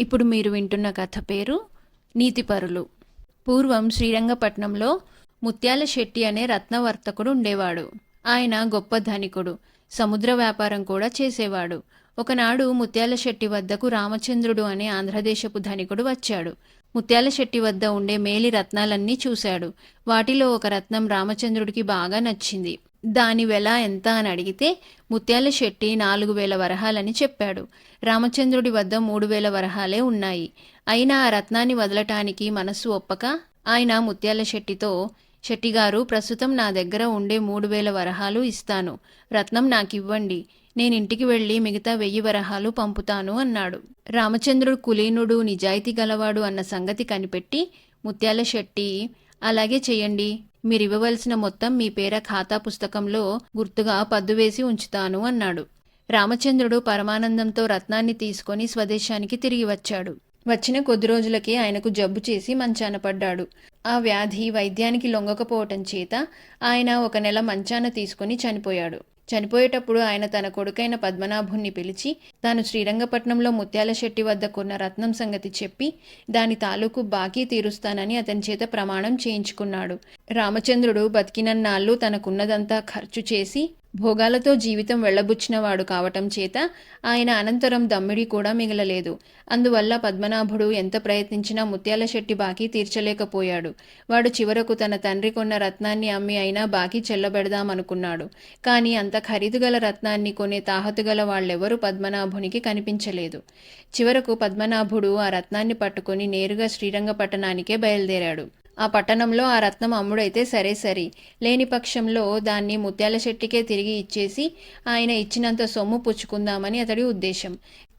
ఇప్పుడు మీరు వింటున్న కథ పేరు నీతిపరులు. పూర్వం శ్రీరంగపట్నంలో ముత్యాల శెట్టి అనే రత్నవర్తకుడు ఉండేవాడు. ఆయన గొప్ప ధనికుడు. సముద్ర వ్యాపారం కూడా చేసేవాడు. ఒకనాడు ముత్యాల శెట్టి వద్దకు రామచంద్రుడు అనే ఆంధ్రదేశపు ధనికుడు వచ్చాడు. ముత్యాల శెట్టి వద్ద ఉండే మేలి రత్నాలన్నీ చూశాడు. వాటిలో ఒక రత్నం రామచంద్రుడికి బాగా నచ్చింది. దాని వెల ఎంత అని అడిగితే ముత్యాల శెట్టి నాలుగు వేల వరహాలని చెప్పాడు. రామచంద్రుడి వద్ద మూడు వేల వరహాలే ఉన్నాయి. అయినా ఆ రత్నాన్ని వదలటానికి మనస్సు ఒప్పక ఆయన ముత్యాల శెట్టితో శెట్టిగారు ప్రస్తుతం నా దగ్గర ఉండే మూడు వేల వరహాలు ఇస్తాను. రత్నం నాకివ్వండి. నేను ఇంటికి వెళ్ళి మిగతా వెయ్యి వరహాలు పంపుతాను అన్నాడు. రామచంద్రుడు కులీనుడు నిజాయితీ గలవాడు అన్న సంగతి కనిపెట్టి ముత్యాల శెట్టి అలాగే చేయండి మీరు ఇవ్వవలసిన మొత్తం మీ పేర ఖాతా పుస్తకంలో గుర్తుగా పద్దు వేసి ఉంచుతాను అన్నాడు. రామచంద్రుడు పరమానందంతో రత్నాన్ని తీసుకొని స్వదేశానికి తిరిగి వచ్చాడు. వచ్చిన కొద్ది రోజులకే ఆయనకు జబ్బు చేసి మంచాన పడ్డాడు. ఆ వ్యాధి వైద్యానికి లొంగకపోవటం చేత ఆయన ఒక నెల మంచాన తీసుకుని చనిపోయాడు. చనిపోయేటప్పుడు ఆయన తన కొడుకైన పద్మనాభుణ్ణి పిలిచి తాను శ్రీరంగపట్నంలో ముత్యాల శెట్టి వద్ద కొన్న రత్నం సంగతి చెప్పి దాని తాలూకు బాకీ తీరుస్తానని అతని చేత ప్రమాణం చేయించుకున్నాడు. రామచంద్రుడు బతికినన్నాళ్ళు తనకున్నదంతా ఖర్చు చేసి భోగాలతో జీవితం వెళ్ళబుచ్చినవాడు కావటం చేత ఆయన అనంతరం దమ్మిడి కూడా మిగలలేదు. అందువల్ల పద్మనాభుడు ఎంత ప్రయత్నించినా ముత్యాల శెట్టి బాకీ తీర్చలేకపోయాడు. వాడు చివరకు తన తండ్రి కొన్న రత్నాన్ని అమ్మి అయినా బాకీ చెల్లబెడదామనుకున్నాడు. కానీ అంత ఖరీదుగల రత్నాన్ని కొనే తాహతుగల వాళ్ళెవరూ పద్మనాభునికి కనిపించలేదు. చివరకు పద్మనాభుడు ఆ రత్నాన్ని పట్టుకొని నేరుగా శ్రీరంగపట్టణానికే బయలుదేరాడు. ఆ పట్టణంలో ఆ రత్నం అమ్ముడైతే సరే సరి. లేని పక్షంలో దాన్ని ముత్యాల శెట్టికే తిరిగి ఇచ్చేసి ఆయన ఇచ్చినంత సొమ్ము పుచ్చుకుందామని అతడి ఉద్దేశం.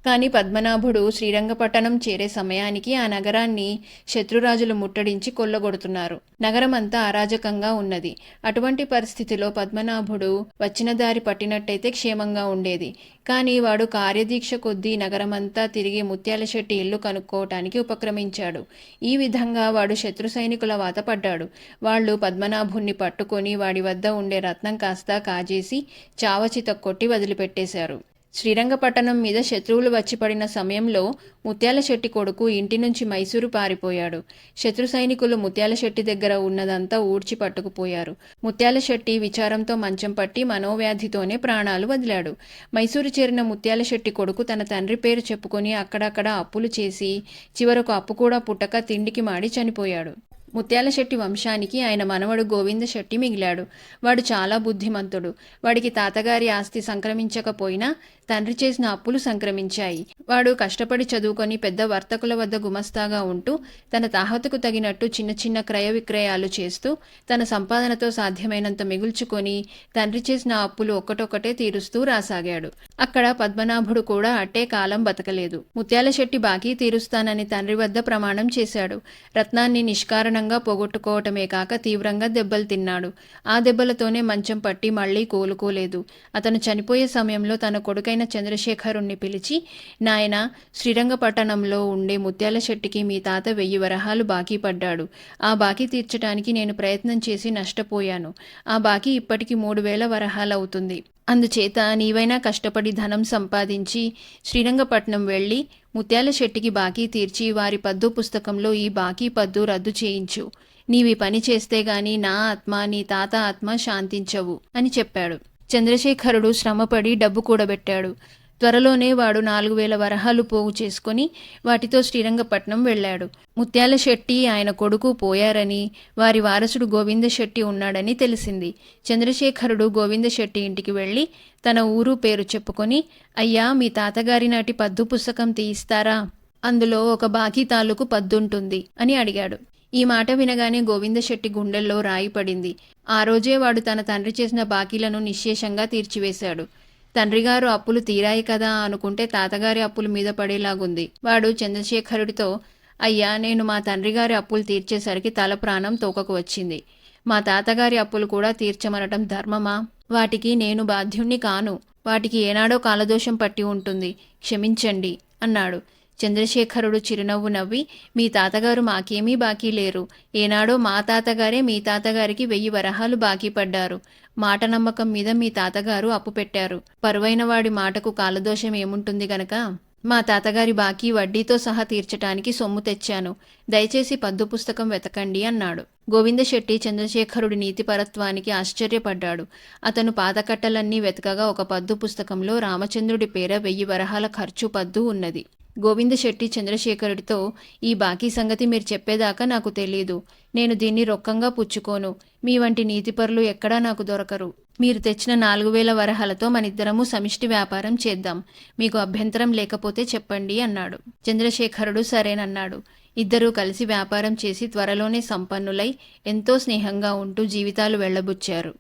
కానీ పద్మనాభుడు శ్రీరంగపట్టణం చేరే సమయానికి ఆ నగరాన్ని శత్రురాజులు ముట్టడించి కొల్లగొడుతున్నారు. నగరమంతా అరాజకంగా ఉన్నది. అటువంటి పరిస్థితిలో పద్మనాభుడు వచ్చిన దారి పట్టినట్టయితే క్షేమంగా ఉండేది. కానీ వాడు కార్యదీక్ష కొద్దీ నగరమంతా తిరిగి ముత్యాల శెట్టి ఇల్లు కనుక్కోవటానికి ఉపక్రమించాడు. ఈ విధంగా వాడు శత్రు సైనికుల వాతపడ్డాడు వాళ్ళు పద్మనాభుణ్ణి పట్టుకొని వాడి వద్ద ఉండే రత్నం కాస్త కాజేసి చావచిత కొట్టి వదిలిపెట్టేశారు. శ్రీరంగపట్టణం మీద శత్రువులు వచ్చి పడిన సమయంలో ముత్యాల శెట్టి కొడుకు ఇంటి నుంచి మైసూరు పారిపోయాడు. శత్రు సైనికులు ముత్యాల శెట్టి దగ్గర ఉన్నదంతా ఊడ్చి పట్టుకుపోయారు. ముత్యాల శెట్టి విచారంతో మంచం పట్టి మనోవ్యాధితోనే ప్రాణాలు వదిలాడు. మైసూరు చేరిన ముత్యాల శెట్టి కొడుకు తన తండ్రి పేరు చెప్పుకొని అక్కడక్కడ అప్పులు చేసి చివరకు అప్పు కూడా పుట్టక తిండికి మాడి చనిపోయాడు. ముత్యాల శెట్టి వంశానికి ఆయన మనవడు గోవింద శెట్టి మిగిలాడు. వాడు చాలా బుద్ధిమంతుడు. వాడికి తాతగారి ఆస్తి సంక్రమించకపోయినా తండ్రి చేసిన అప్పులు సంక్రమించాయి. వాడు కష్టపడి చదువుకొని పెద్ద వర్తకుల వద్ద గుమస్తాగా ఉంటూ తన తాహతకు తగినట్టు చిన్న చిన్న క్రయ విక్రయాలు చేస్తూ తన సంపాదనతో సాధ్యమైనంత మిగుల్చుకొని తండ్రి చేసిన అప్పులు ఒక్కటొక్కటే తీరుస్తూ రాసాగాడు. అక్కడ పద్మనాభుడు కూడా అట్టే కాలం బతకలేదు. ముత్యాల శెట్టి బాకీ తీరుస్తానని తండ్రి వద్ద ప్రమాణం చేశాడు. రత్నాన్ని నిష్కారణ దారుణంగా పోగొట్టుకోవటమే కాక తీవ్రంగా దెబ్బలు తిన్నాడు. ఆ దెబ్బలతోనే మంచం పట్టి మళ్ళీ కోలుకోలేదు. అతను చనిపోయే సమయంలో తన కొడుకైన చంద్రశేఖరుణ్ణి పిలిచి నాయన శ్రీరంగపట్టణంలో ఉండే ముత్యాల శెట్టికి మీ తాత వెయ్యి వరహాలు బాకీ పడ్డాడు. ఆ బాకీ తీర్చడానికి నేను ప్రయత్నం చేసి నష్టపోయాను. ఆ బాకీ ఇప్పటికి మూడు వేల వరహాలవుతుంది. అందుచేత నీవైనా కష్టపడి ధనం సంపాదించి శ్రీరంగపట్నం వెళ్ళి ముత్యాల శెట్టికి బాకీ తీర్చి వారి పద్దు పుస్తకంలో ఈ బాకీ పద్దు రద్దు చేయించు. నీవి పని చేస్తే గాని నా ఆత్మ నీ తాత ఆత్మ శాంతించవు అని చెప్పాడు. చంద్రశేఖరుడు శ్రమపడి డబ్బు కూడబెట్టాడు. త్వరలోనే వాడు నాలుగు వేల వరహాలు పోగు చేసుకుని వాటితో శ్రీరంగపట్నం వెళ్ళాడు. ముత్యాల శెట్టి ఆయన కొడుకు పోయారని వారి వారసుడు గోవింద శెట్టి ఉన్నాడని తెలిసింది. చంద్రశేఖరుడు గోవింద శెట్టి ఇంటికి వెళ్ళి తన ఊరు పేరు చెప్పుకొని అయ్యా మీ తాతగారి నాటి పద్దు పుస్తకం తీయిస్తారా? అందులో ఒక బాకీ తాలూకు పద్దుంటుంది అని అడిగాడు. ఈ మాట వినగానే గోవింద శెట్టి గుండెల్లో రాయి పడింది. ఆ రోజే వాడు తన తండ్రి చేసిన బాకీలను నిశ్శేషంగా తీర్చివేశాడు. తండ్రిగారు అప్పులు తీరాయి కదా అనుకుంటే తాతగారి అప్పులు మీద పడేలాగుంది. వాడు చంద్రశేఖరుడితో అయ్యా నేను మా తండ్రిగారి అప్పులు తీర్చేసరికి తల ప్రాణం తోకకు వచ్చింది. మా తాతగారి అప్పులు కూడా తీర్చమనటం ధర్మమా? వాటికి నేను బాధ్యుణ్ణి కాను. వాటికి ఏనాడో కాలదోషం పట్టి ఉంటుంది. క్షమించండి అన్నాడు. చంద్రశేఖరుడు చిరునవ్వు నవ్వి మీ తాతగారు మాకేమీ బాకీ లేరు. ఏనాడో మా తాతగారే మీ తాతగారికి వెయ్యి వరహాలు బాకీ పడ్డారు. మాట నమ్మకం మీద మీ తాతగారు అప్పు పెట్టారు. పరువైన వాడి మాటకు కాలదోషం ఏముంటుంది గనక? మా తాతగారి బాకీ వడ్డీతో సహా తీర్చటానికి సొమ్ము తెచ్చాను. దయచేసి పద్దు పుస్తకం వెతకండి అన్నాడు. గోవిందశెట్టి చంద్రశేఖరుడి నీతిపరత్వానికి ఆశ్చర్యపడ్డాడు. అతను పాతకట్టలన్నీ వెతకగా ఒక పద్దు పుస్తకంలో రామచంద్రుడి పేర వెయ్యి వరహాల ఖర్చు పద్దు ఉన్నది. గోవిందశెట్టి చంద్రశేఖరుడితో ఈ బాకీ సంగతి మీరు చెప్పేదాకా నాకు తెలియదు నేను దీన్ని రొక్కంగా పుచ్చుకోను. మీ వంటి నీతిపరులు ఎక్కడా నాకు దొరకరు. మీరు తెచ్చిన నాలుగు వేల వరహాలతో మనిద్దరము సమిష్టి వ్యాపారం చేద్దాం. మీకు అభ్యంతరం లేకపోతే చెప్పండి అన్నాడు. చంద్రశేఖరుడు సరేనన్నాడు. ఇద్దరూ కలిసి వ్యాపారం చేసి త్వరలోనే సంపన్నులై ఎంతో స్నేహంగా ఉంటూ జీవితాలు వెళ్ళబుచ్చారు